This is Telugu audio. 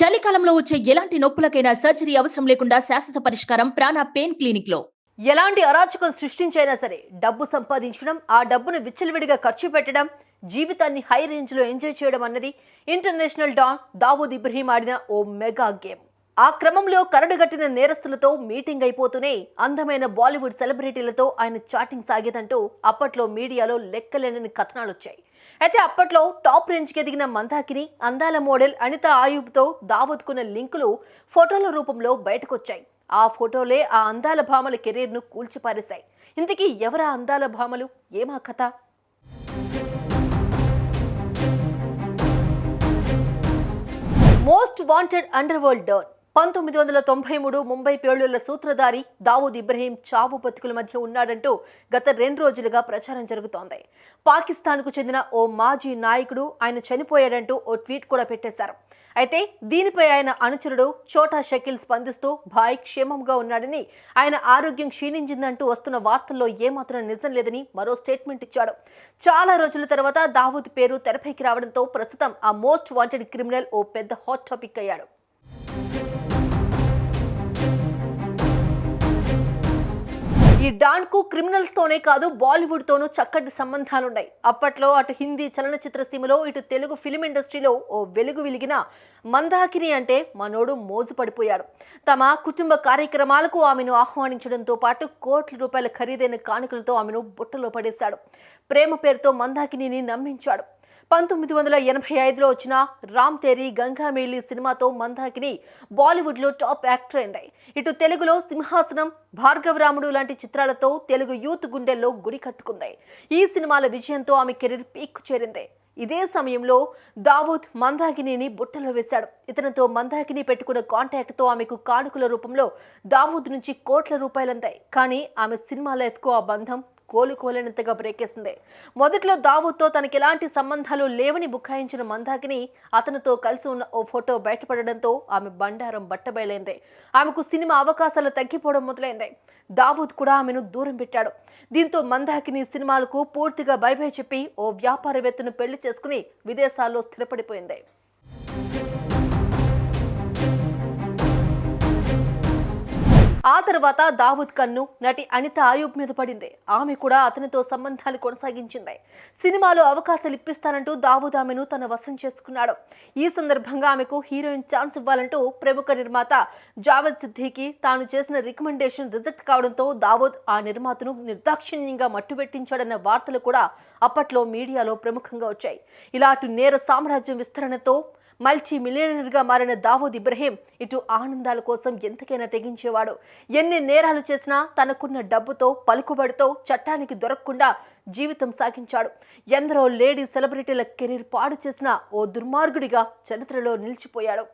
చలికాలంలో వచ్చే ఎలాంటి నొప్పులకైనా సర్జరీ అవసరం లేకుండా శాశ్వత పరిష్కారం ప్రాణ పెయిన్ క్లినిక్లో ఎలాంటి అరాచకం సృష్టించైనా సరే డబ్బు సంపాదించడం ఆ డబ్బును విచ్చలవిడిగా ఖర్చు పెట్టడం జీవితాన్ని హై రేంజ్లో ఎంజాయ్ చేయడం అన్నది ఇంటర్నేషనల్ డాన్ దావూద్ ఇబ్రహీం ఆడిన ఓ మెగా గేమ్. ఆ క్రమంలో కరడుగట్టిన నేరస్తులతో మీటింగ్ అయిపోతూనే అందమైన బాలీవుడ్ సెలబ్రిటీలతో ఆయన చాటింగ్ సాగేదంటూ అప్పట్లో మీడియాలో లెక్కలేనని కథనాలు వచ్చాయి అయితే అప్పట్లో టాప్ రేంజ్కి ఎదిగిన మందాకిని అందాల మోడల్ అనిత ఆయుబ్తో దావత్కున్న లింకులు ఫోటోల రూపంలో బయటకొచ్చాయి. ఆ ఫోటోలే ఆ అందాల భామల కెరీర్ను కూల్చిపారేశాయి. ఇంతకీ ఎవరా అందాల భామలు? ఏమా కథ? మోస్ట్ వాంటెడ్ అండర్ వరల్డ్ డర్న్ పంతొమ్మిది వందల తొంభై మూడు ముంబై పేలుళ్ళ సూత్రధారి దావూద్ ఇబ్రహీం చావు బతుకుల మధ్య ఉన్నాడంటూ గత రెండు రోజులుగా ప్రచారం జరుగుతోంది. పాకిస్తాన్కు చెందిన ఓ మాజీ నాయకుడు ఆయన చనిపోయాడంటూ ఓ ట్వీట్ కూడా పెట్టేశారు. అయితే దీనిపై ఆయన అనుచరుడు చోటా షకిల్ స్పందిస్తూ భాయ్ క్షేమంగా ఉన్నాడని ఆయన ఆరోగ్యం క్షీణించిందంటూ వస్తున్న వార్తల్లో ఏమాత్రం నిజం లేదని మరో స్టేట్మెంట్ ఇచ్చాడు. చాలా రోజుల తర్వాత దావూద్ పేరు తెరపైకి రావడంతో ప్రస్తుతం ఆ మోస్ట్ వాంటెడ్ క్రిమినల్ ఓ పెద్ద హాట్ టాపిక్ అయ్యాడు. ఈ డాన్కు క్రిమినల్స్ తోనే కాదు బాలీవుడ్ తోనూ చక్కటి సంబంధాలున్నాయి. అప్పట్లో అటు హిందీ చలనచిత్ర సీమలో ఇటు తెలుగు ఫిలిం ఇండస్ట్రీలో ఓ వెలుగు వెలిగిన మందాకిని అంటే మనోడు మోజు పడిపోయాడు తమ కుటుంబ కార్యక్రమాలకు ఆమెను ఆహ్వానించడంతో పాటు కోట్ల రూపాయల ఖరీదైన కానుకలతో ఆమెను బుట్టలో పడేశాడు. ప్రేమ పేరుతో మందాకిని నమ్మించాడు. పంతొమ్మిది వందల ఎనభై ఐదులో వచ్చిన రామ్ తేరీ గంగామేలి సినిమాతో మందాకిని బాలీవుడ్లో టాప్ యాక్టర్ అయింది. ఇటు తెలుగులో సింహాసనం భార్గవరాముడు లాంటి చిత్రాలతో తెలుగు యూత్ గుండెల్లో గుడి కట్టుకుంది. ఈ సినిమాల విజయంతో ఆమె కెరీర్ పీక్ చేరింది. ఇదే సమయంలో దావూద్ మందాకినిని బుట్టలో వేశాడు. ఇతనితో మందాకిని పెట్టుకున్న కాంటాక్ట్తో ఆమెకు కానుకల రూపంలో దావూద్ నుంచి కోట్ల రూపాయలు అందాయి కానీ ఆమె సినిమా లైఫ్కు ఆ బంధం కోలుకోలేనంతగా బ్రేకేసింది. మొదట్లో దావూద్తో తనకి ఎలాంటి సంబంధాలు లేవని బుక్కాయించిన మందాకిని అతనితో కలిసి ఉన్న ఓ ఫోటో బయటపడడంతో ఆమె బండారం బట్టబయలైంది. ఆమెకు సినిమా అవకాశాలు తగ్గిపోవడం మొదలైంది. దావూద్ కూడా ఆమెను దూరం పెట్టాడు. దీంతో మందాకిని సినిమాలకు పూర్తిగా బైబై చెప్పి ఓ వ్యాపారవేత్తను పెళ్ళి చేసుకుని విదేశాల్లో స్థిరపడిపోయింది. ఆ తర్వాత దావుద్ కన్ను నటి అనిత ఆయూబ్ మీద పడింది. ఆమె కూడా అతనితో సంబంధాలు కొనసాగించింది. సినిమాలో అవకాశాలు ఇప్పిస్తానంటూ దావుద్ ఆమెను తన వశం చేసుకున్నాడు. ఈ సందర్భంగా ఆమెకు హీరోయిన్ ఛాన్స్ ఇవ్వాలంటూ ప్రముఖ నిర్మాత జావద్ సిద్దికి తాను చేసిన రికమెండేషన్ రిజెక్ట్ కావడంతో దావూద్ ఆ నిర్మాతను నిర్దాక్షిణ్యంగా మట్టుబెట్టించాడన్న వార్తలు కూడా అప్పట్లో మీడియాలో ప్రముఖంగా వచ్చాయి. ఇలాంటి నేర సామ్రాజ్యం విస్తరణతో మల్టీ మిలియనర్గా మారిన దావూద్ ఇబ్రహీం ఇటు ఆనందాల కోసం ఎంతకైనా తెగించేవాడు. ఎన్ని నేరాలు చేసినా తనకున్న డబ్బుతో పలుకుబడితో చట్టానికి దొరకకుండా జీవితం సాగించాడు. ఎందరో లేడీ సెలబ్రిటీల కెరీర్ పాడు చేసిన ఓ దుర్మార్గుడిగా చరిత్రలో నిలిచిపోయాడు.